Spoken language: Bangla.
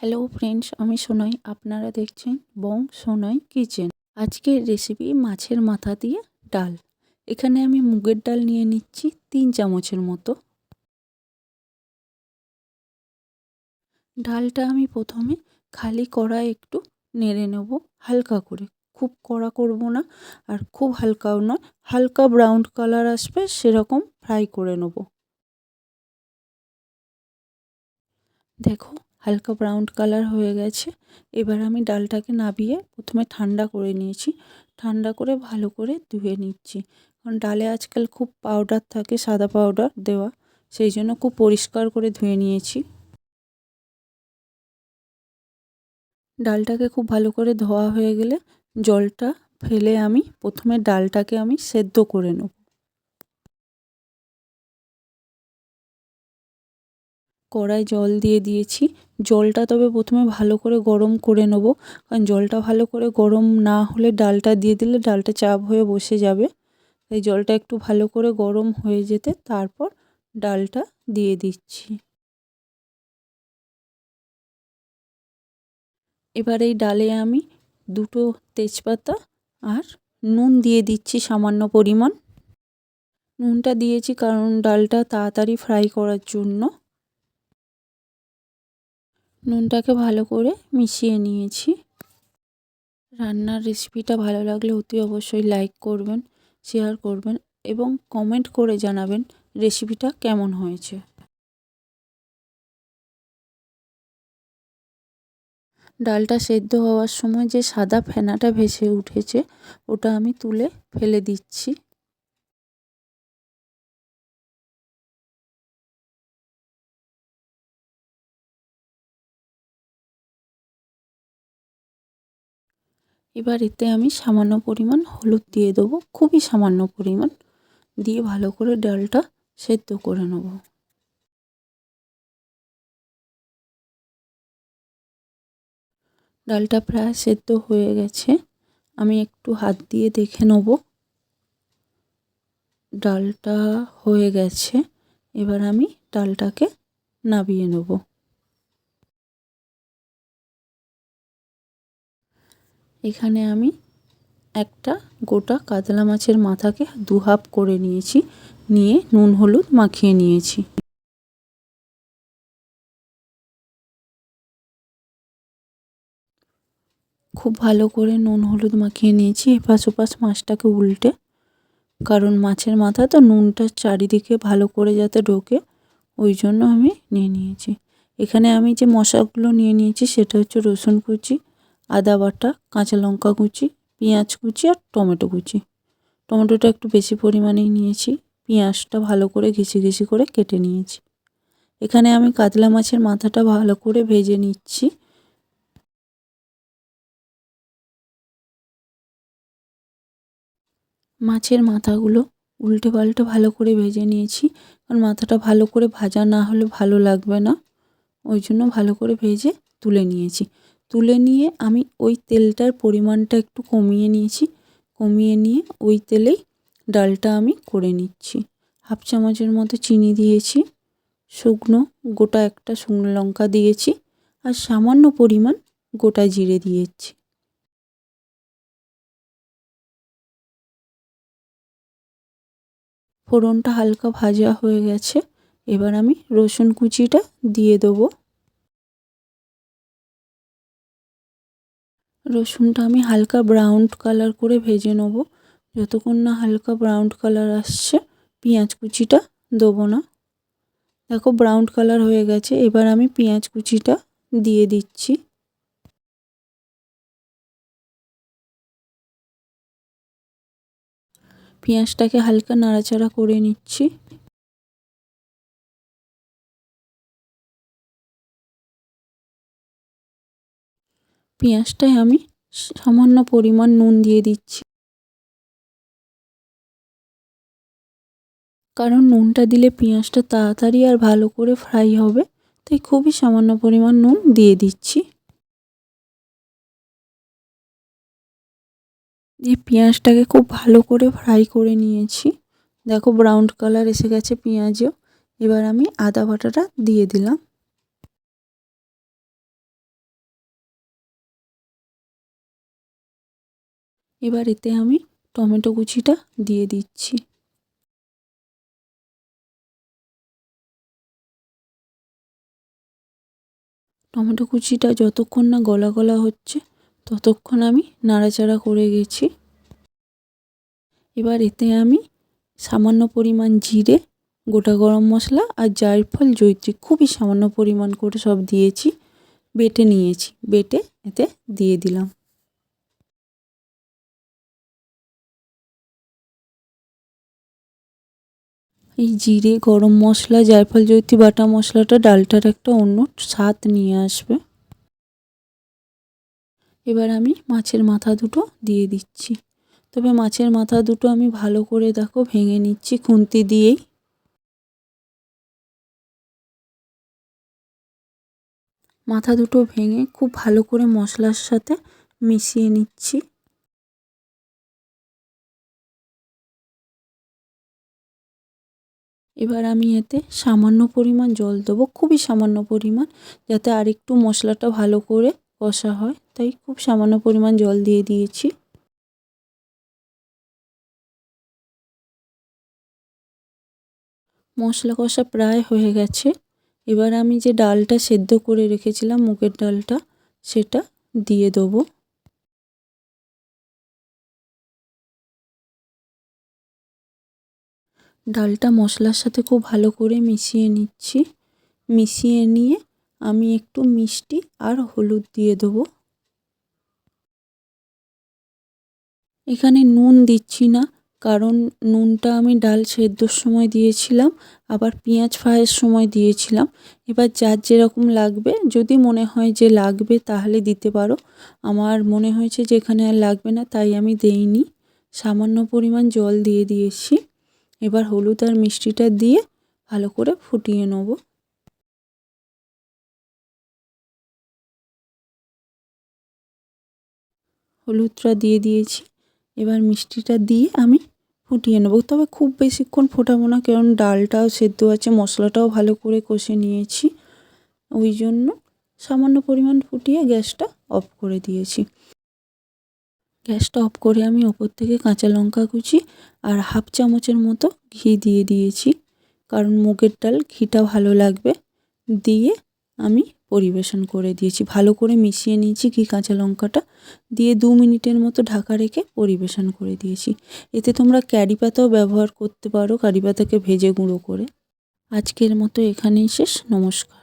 হ্যালো ফ্রেন্ডস আমি সোনাই। আপনারা দেখছেন বং সোনাই কিচেন আজকের রেসিপি মাছের মাথা দিয়ে ডাল। এখানে আমি মুগের ডাল নিয়ে নিচ্ছি তিন চামচের মতো। ডালটা আমি প্রথমে খালি কড়াই একটু নেড়ে নেব হালকা করে। খুব কড়া করব না, আর খুব হালকাও নয়, হালকা ব্রাউন কালার আসবে সেরকম ফ্রাই করে নেব। দেখো হালকা ব্রাউন কালার হয়ে গেছে। এবার আমি ডালটাকে নাবিয়ে প্রথমে ঠান্ডা করে নিয়েছি। ঠান্ডা করে ভালো করে ধুয়ে নিচ্ছি। কারণ ডালে আজকাল খুব পাউডার থাকে, সাদা পাউডার দেওয়া। সেই জন্য খুব পরিষ্কার করে ধুয়ে নিয়েছি। ডালটাকে খুব ভালো করে ধোয়া হয়ে গেলে জলটা ফেলে আমি প্রথমে ডালটাকে আমি সেদ্ধ করে নেব। কড়াই জল দিয়ে দিয়েছি। জলটা তবে প্রথমে ভালো করে গরম করে নেব। কারণ জলটা ভালো করে গরম না হলে ডালটা দিয়ে দিলে ডালটা চাপ হয়ে বসে যাবে। তাই জলটা একটু ভালো করে গরম হয়ে যেতে তারপর ডালটা দিয়ে দিচ্ছি। এবার এই ডালে আমি দুটো তেজপাতা আর নুন দিয়ে দিচ্ছি সামান্য পরিমাণ। নুনটা দিয়েছি কারণ ডালটা তাড়াতাড়ি ফ্রাই করার জন্য। নুনটাকে ভালো করে মিশিয়ে নিয়েছি। রান্নার রেসিপিটা ভালো লাগলে অতি অবশ্যই লাইক করবেন, শেয়ার করবেন এবং কমেন্ট করে জানাবেন রেসিপিটা কেমন হয়েছে। ডালটা সেদ্ধ হওয়ার সময় যে সাদা ফেনাটা ভেসে উঠেছে, ওটা আমি তুলে ফেলে দিচ্ছি। এবার এতে আমি সামান্য পরিমাণ হলুদ দিয়ে দেবো, খুবই সামান্য পরিমাণ। দিয়ে ভালো করে ডালটা সেদ্ধ করে নেব। ডালটা প্রায় সেদ্ধ হয়ে গেছে। আমি একটু হাত দিয়ে দেখে নেব। ডালটা হয়ে গেছে। এবার আমি ডালটাকে নাবিয়ে নেব। এখানে আমি একটা গোটা কাতলা মাছের মাথাকে দু হাফ করে নিয়েছি, নিয়ে নুন হলুদ মাখিয়ে নিয়েছি। খুব ভালো করে নুন হলুদ মাখিয়ে নিয়েছি, এপাশ ওপাশ মাছটাকে উল্টে, কারণ মাছের মাথা তো নুনটা চারিদিকে ভালো করে যাতে ঢোকে, ওই জন্য আমি নিয়ে নিয়েছি। এখানে আমি যে মশলাগুলো নিয়ে নিয়েছি সেটা হচ্ছে রসুন কুচি আদা বাটা, কাঁচা লঙ্কা কুচি, পেঁয়াজ কুচি আর টমেটো কুচি। টমেটোটা একটু বেশি পরিমাণেই নিয়েছি। পেঁয়াজটা ভালো করে ঘিচি ঘিচি করে কেটে নিয়েছি। এখানে আমি কাতলা মাছের মাথাটা ভালো করে ভেজে নিচ্ছি। মাছের মাথাগুলো উল্টে পাল্টে ভালো করে ভেজে নিয়েছি। কারণ মাথাটা ভালো করে ভাজা না হলে ভালো লাগবে না। ওই জন্য ভালো করে ভেজে তুলে নিয়েছি। তুলে নিয়ে আমি ওই তেলটার পরিমাণটা একটু কমিয়ে নিয়েছি। কমিয়ে নিয়ে ওই তেলেই ডালটা আমি করে নিচ্ছি। হাফ চামচের মতো চিনি দিয়েছি, শুকনো গোটা একটা শুকনো লঙ্কা দিয়েছি আর সামান্য পরিমাণ গোটা জিরে দিয়েছি। ফোড়নটা হালকা ভাজা হয়ে গেছে, এবার আমি রসুন কুচিটা দিয়ে দেবো। রসুনটা আমি হালকা ব্রাউন কালার করে ভেজে নেব। যতক্ষণ না হালকা ব্রাউন কালার আসছে, পেঁয়াজ কুচিটা দেবো না। দেখো ব্রাউন কালার হয়ে গেছে, এবার আমি পেঁয়াজ কুচিটা দিয়ে দিচ্ছি। পেঁয়াজটাকে হালকা নাড়াচাড়া করে নিচ্ছি। পেঁয়াজটায় আমি সামান্য পরিমাণ নুন দিয়ে দিচ্ছি। কারণ নুনটা দিলে পেঁয়াজটা তাড়াতাড়ি আর ভালো করে ফ্রাই হবে, তাই খুবই সামান্য পরিমাণ নুন দিয়ে দিচ্ছি। দিয়ে পেঁয়াজটাকে খুব ভালো করে ফ্রাই করে নিয়েছি। দেখো ব্রাউন কালার এসে গেছে পেঁয়াজেও। এবার আমি আদা বাটাটা দিয়ে দিলাম। এবার এতে আমি টমেটো কুচিটা দিয়ে দিচ্ছি। টমেটো কুচিটা যতক্ষণ না গলা গলা হচ্ছে, ততক্ষণ আমি নাড়াচাড়া করে গেছি। এবার এতে আমি সামান্য পরিমাণ জিরে, গোটা গরম মশলা আর জায়ফল জৈত্রী খুবই সামান্য পরিমাণ করে সব দিয়েছি, বেটে নিয়েছি, বেটে এতে দিয়ে দিলাম। এই জিরে, গরম মশলা জায়ফল জৈত্রী বাটা মশলাটা, ডালটার একটা অন্য স্বাদ নিয়ে আসবে। এবার আমি মাছের মাথা দুটো দিয়ে দিচ্ছি। তবে মাছের মাথা দুটো আমি ভালো করে দেখো ভেঙে নিচ্ছি খুন্তি দিয়েই। মাথা দুটো ভেঙে খুব ভালো করে মশলার সাথে মিশিয়ে নিচ্ছি। এবার আমি এতে সামান্য পরিমাণ জল দেবো, খুবই সামান্য পরিমাণ, যাতে আরেকটু মশলাটা ভালো করে কষা হয়। তাই খুব সামান্য পরিমাণ জল দিয়ে দিয়েছি। মশলা কষা প্রায় হয়ে গেছে। এবার আমি যে ডালটা সেদ্ধ করে রেখেছিলাম, মুগের ডালটা, সেটা দিয়ে দেবো। ডালটা মশলার সাথে খুব ভালো করে মিশিয়ে নিচ্ছি। মিশিয়ে নিয়ে আমি একটু মিষ্টি আর হলুদ দিয়ে দেবো। এখানে নুন দিচ্ছি না, কারণ নুনটা আমি ডাল সেদ্ধর সময় দিয়েছিলাম, আবার পেঁয়াজ ফ্রাইয়ের সময় দিয়েছিলাম। এবার যার যেরকম লাগবে, যদি মনে হয় যে লাগবে তাহলে দিতে পারো। আমার মনে হয়েছে যে এখানে আর লাগবে না, তাই আমি দেইনি। সামান্য পরিমাণ জল দিয়ে দিয়েছি। এবার হলুদ আর মিষ্টিটা দিয়ে ভালো করে ফুটিয়ে নেব। হলুদটা দিয়ে দিয়েছি। এবার মিষ্টিটা দিয়ে আমি ফুটিয়ে নেব। তবে খুব বেশিক্ষণ ফোটাবো না, কারণ ডালটাও সেদ্ধ আছে, মশলাটাও ভালো করে কষে নিয়েছি। ওই জন্য সামান্য পরিমাণ ফুটিয়ে গ্যাসটা অফ করে দিয়েছি। গ্যাসটা অফ করে আমি ওপর থেকে কাঁচা লঙ্কা কুচি আর হাফ চামচের মতো ঘি দিয়ে দিয়েছি। কারণ মুগের ডাল ঘিটা ভালো লাগবে। দিয়ে আমি পরিবেশন করে দিয়েছি। ভালো করে মিশিয়ে নিয়েছি ঘি কাঁচা লঙ্কাটা। দিয়ে দু মিনিটের মতো ঢাকা রেখে পরিবেশন করে দিয়েছি। এতে তোমরা ক্যারি পাতাও ব্যবহার করতে পারো, কারি পাতাকে ভেজে গুঁড়ো করে। আজকের মতো এখানেই শেষ। নমস্কার।